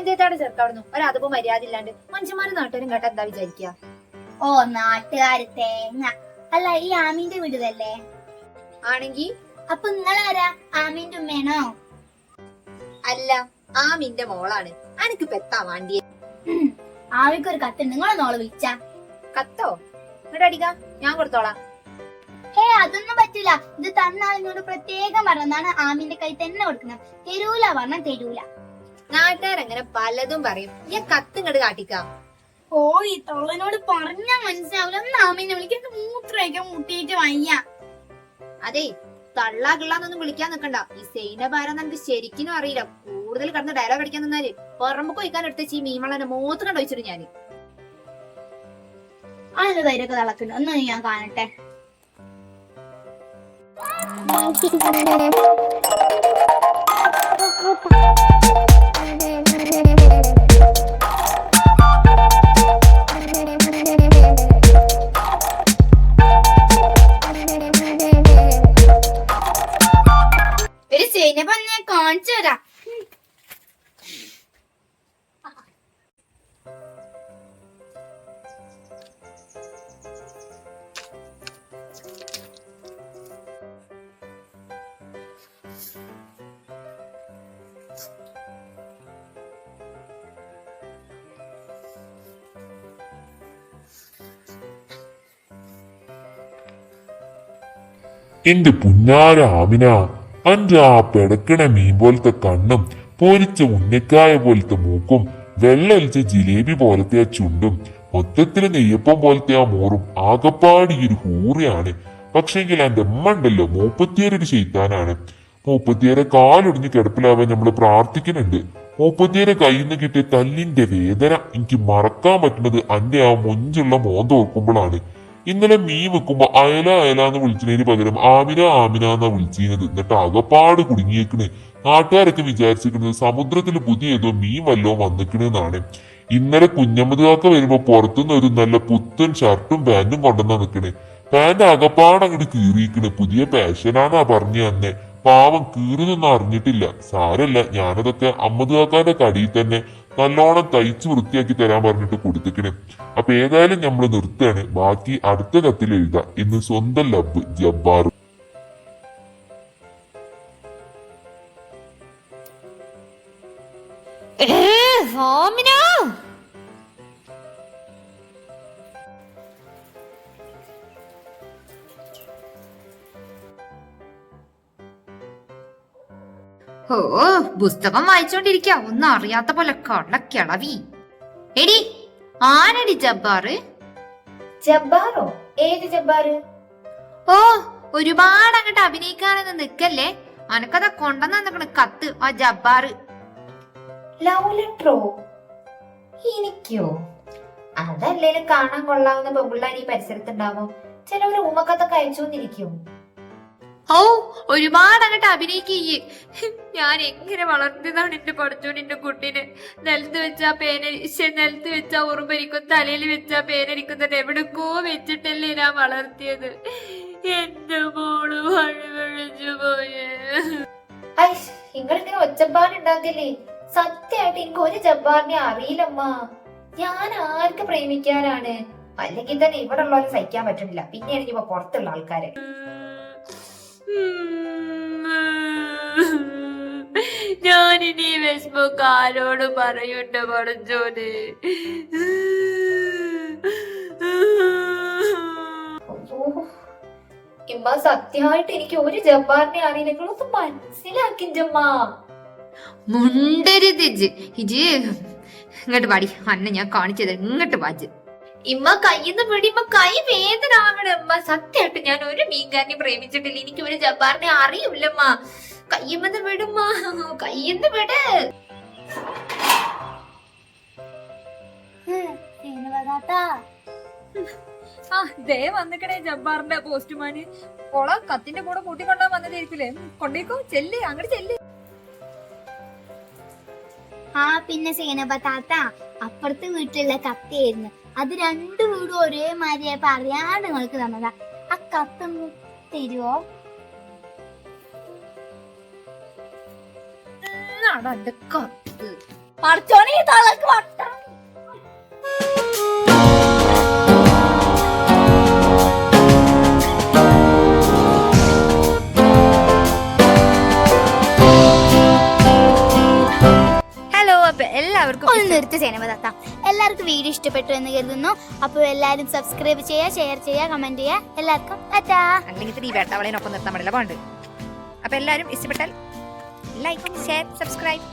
അവിടുന്ന് ഒരതപ്പ് മര്യാദ ഇല്ലാണ്ട് മനുഷ്യന്മാരും നാട്ടുകാരും കേട്ട എന്താ വിചാരിക്കുക ഓ നാട്ടുകാര് തേങ്ങ. അല്ല ഈ ആമീന്റെ വീടുതല്ലേ ആണെങ്കി? അപ്പൊ നിങ്ങളാരാ? ആമീന്റെ ഉമ്മയാണോ? അല്ല ആമീന്റെ മോളാണ്. അനക്ക് പെത്താ വാണ്ടിയെ ആവിക്കൊരു ഒരു കത്തുണ്ട് നിങ്ങളൊന്നോളെ വിളിച്ച. കത്തോ? ഇങ്ങോട്ട് അടിക്കാം. ഞാൻ കൊടുത്തോളാം. ഹേ അതൊന്നും പറ്റില്ല ഇത് തന്നാൽ നിന്നോട് പ്രത്യേകം പറഞ്ഞാണ് ആമീന്റെ കൈ തന്നെ കൊടുക്കുന്നത്. തരൂല പറഞ്ഞ തരൂല. നാട്ടുകാരങ്ങനെ പലതും പറയും. ഈ കത്ത് ഇങ്ങട് കാട്ടിക്കാം. ഓ ഈ തൊള്ളനോട് പറഞ്ഞാ മനസ്സിലാവില്ല നാമിനെ വിളിക്കാൻ മൂത്രമൊക്കെ മുട്ടിയിട്ട് വയ്യ. അതെ തള്ളാ കിള്ളാന്നൊന്നും വിളിക്കാൻ നിക്കണ്ട. ഈ സൈനഭാരം നമുക്ക് ശരിക്കും അറിയില്ല. കൂടുതൽ കിടന്ന് ഡയലോഗ് അടിക്കാൻ നിന്നാൽ പറമ്പ് കൊയ്ക്കാൻ എടുത്ത ഈ മീമളനെ മൂത്രം കണ്ടു വെച്ചിട്ട് ഞാൻ. അതിന്റെ തിളക്കുന്നുണ്ട് ഒന്ന് ഞാൻ കാണട്ടെ. സൈന്യപ്പം ഞാൻ കാണിച്ചു തരാം. എന്റെ പുന്നാര ആമിന അന്റെ ആ പെടക്കണ മീൻ പോലത്തെ കണ്ണും പൊരിച്ച ഉന്നക്കായ പോലത്തെ മൂക്കും വെള്ളൊലിച്ച ജിലേബി പോലത്തെ ആ ചുണ്ടും മൊത്തത്തിൽ നെയ്യപ്പം പോലത്തെ ആ മോറും ആകപ്പാടി ഒരു ഹൂറിയാണ്. പക്ഷെങ്കിൽ എന്റെ അമ്മ ഉണ്ടല്ലോ മൂപ്പത്തിയേരൊരു ചെയ്താനാണ് മൂപ്പത്തിയേരെ കാലൊടിഞ്ഞ് കിടപ്പിലാവാൻ നമ്മൾ പ്രാർത്ഥിക്കുന്നുണ്ട്. മൂപ്പത്തിയേരെ കയ്യിൽ നിന്ന് കിട്ടിയ തല്ലിന്റെ വേദന എനിക്ക് മറക്കാൻ പറ്റുന്നത് അന്റെ ആ മൊഞ്ചുള്ള മോന്ത ഓർക്കുമ്പോഴാണ്. ഇന്നലെ മീൻ വെക്കുമ്പോ അയല അയല എന്ന് വിളിച്ചതിന് പകരം ആമിന ആമിന എന്നാ വിളിച്ചിരുന്നത്. എന്നിട്ട് അകപ്പാട് കുടുങ്ങിയേക്കണ്. നാട്ടുകാരൊക്കെ വിചാരിച്ചിരിക്കുന്നത് സമുദ്രത്തിൽ പുതിയ ഏതോ മീൻ വല്ലോ വന്നിക്കണെന്നാണ്. ഇന്നലെ കുഞ്ഞമ്മദാക്ക വരുമ്പോ പുറത്തുനിന്ന് ഒരു നല്ല പുത്തൻ ഷർട്ടും പാന്റും കൊണ്ടുവന്നാ നിക്കണേ. പാന്റ് അകപ്പാട് അങ്ങോട്ട് കീറിയിക്കണ്. പുതിയ പാഷനാന്നാ പറഞ്ഞു തന്നെ പാവം കീറുന്നൊന്നും അറിഞ്ഞിട്ടില്ല. സാരല്ല ഞാനതൊക്കെ അമ്മദാക്കാന്റെ കടിയിൽ തന്നെ നല്ലോണം തയ്ച്ചു വൃത്തിയാക്കി തരാൻ പറഞ്ഞിട്ട് കൊടുത്തിക്കണേ. അപ്പൊ ഏതായാലും നമ്മൾ നിർത്തുകയാണ്. ബാക്കി അടുത്ത കത്തിൽ എഴുതാം. ഇന്ന് സ്വന്തം ലബ് ജബ്ബാർ. ഓ പുസ്തകം വായിച്ചോണ്ടിരിക്ക. ഒന്നും അറിയാത്ത പോലെ കള്ളക്കിളവി എടി ആരടി ജബ്ബാറ്? ജബ്ബാറോ? ഏത് ജബ്ബാറ്? ഓ ഒരുപാട് അങ്ങോട്ട് അഭിനയിക്കാനൊന്നും നിക്കല്ലേ? അനക്കത കൊണ്ടന്നു നിക്കണ കത്ത് ആ ജബ്ബാറ്. ലവ് ലെറ്ററോ എനിക്കോ? അതല്ലേലും കാണാൻ കൊള്ളാവുന്ന പെമ്പിള്ളാർ ഈ പരിസരത്തുണ്ടാവും. ഒരു ഉമ്മക്കത്തൊക്കെ അയച്ചോന്നിരിക്കും ഓ ഒരുപാട് അങ്ങോട്ട് അഭിനയിക്കേ. ഞാൻ എങ്ങനെ വളർത്തിയതാണ് എന്റെ പഠിച്ചോൻ എന്റെ കുട്ടീനെ? നിലത്ത് വെച്ചാ പേന നിലത്ത് വെച്ചാ ഉറുമ്പരിക്കും തലയിൽ വെച്ചാ പേനരിക്കുന്നത് എവിടെക്കോ വെച്ചിട്ടല്ലേ ഞാൻ വളർത്തിയത്. എന്റെ മോൾ വഴിവഴിച്ചു പോയേ. നിങ്ങളിങ്ങനെ ഒച്ചപ്പാടുണ്ടാക്കില്ലേ സത്യമായിട്ട് എനിക്ക് ഒരു ജബ്ബാറിനെ അറിയില്ലമ്മ. ഞാൻ ആർക്ക് പ്രേമിക്കാനാണ്? അല്ലെങ്കിൽ തന്നെ ഇവിടെ ഉള്ളവരെ സഹിക്കാൻ പറ്റുന്നില്ല. പിന്നെയാണ് ഇനിയിപ്പോ പുറത്തുള്ള ആൾക്കാര്. ഞാനിനി വിഷമൊക്കെ ആരോട് പറയണ്ട പഠിച്ചോന് ഇമ്മ സത്യമായിട്ട് എനിക്ക് ഒരു ജബ്ബാറിനെ അറിയില്ല മനസ്സിലാക്കി ജമ്മ മുണ്ടരുത് ഇജ് ഇങ്ങോട്ട് പാടി അന്ന ഞാൻ കാണിച്ചത് ഇങ്ങോട്ട് വാജ് ഇമ്മ കയ്യിന്ന് ഇമ്മ കൈ വേദന ആവണം അമ്മ സത്യമായിട്ട് ഞാൻ ഒരു മീൻകാരനെ പ്രേമിച്ചിട്ടില്ല. എനിക്ക് ഒരു ജബ്ബാറിനെ അറിയില്ലമ്മ. കയ്യുമെന്ന് വിടുമ്മ. കയ്യെന്ന് വിട്. ആ ദേ വന്നിക്കണേ ജബ്ബാറിന്റെ പോസ്റ്റ്മാന്. കൊള കത്തിന്റെ കൂടെ കൂട്ടിക്കൊണ്ടാ വന്നതായിരിക്കില്ലേ കൊണ്ടേക്കോ ചെല്ല് അങ്ങോട്ട് ചെല്ല്. ആ പിന്നെ സേനബ താത്ത അപ്പുറത്തെ വീട്ടിലുള്ള കത്തയായിരുന്നു. അത് രണ്ടു വീടും ഒരേ മാതിരിയായപ്പോ അറിയാണ്ട് നിങ്ങൾക്ക് തന്നതാ. ആ കത്തൊന്ന്. തരുവോ? കത്ത്? ഈ തള്ളക്ക് വട്ടം. ഹലോ അപ്പൊ എല്ലാവർക്കും ഒന്ന് നിർത്തി സിനിമ താത്ത എല്ലാവർക്കും വീഡിയോ ഇഷ്ടപ്പെട്ടു എന്ന് കരുതുന്നു. അപ്പോൾ എല്ലാവരും സബ്സ്ക്രൈബ് ചെയ്യുക ഷെയർ ചെയ്യുക കമന്റ് ചെയ്യുക. എല്ലാവർക്കും ടാറ്റാ. അല്ലെങ്കിൽ ഈ വേട്ടവളേനൊപ്പം നിർത്താൻ പാടില്ല. പോണ്ട്. അപ്പോൾ എല്ലാവരും ഇഷ്ടപ്പെട്ടാൽ ലൈക്ക് ഷെയർ സബ്സ്ക്രൈബ്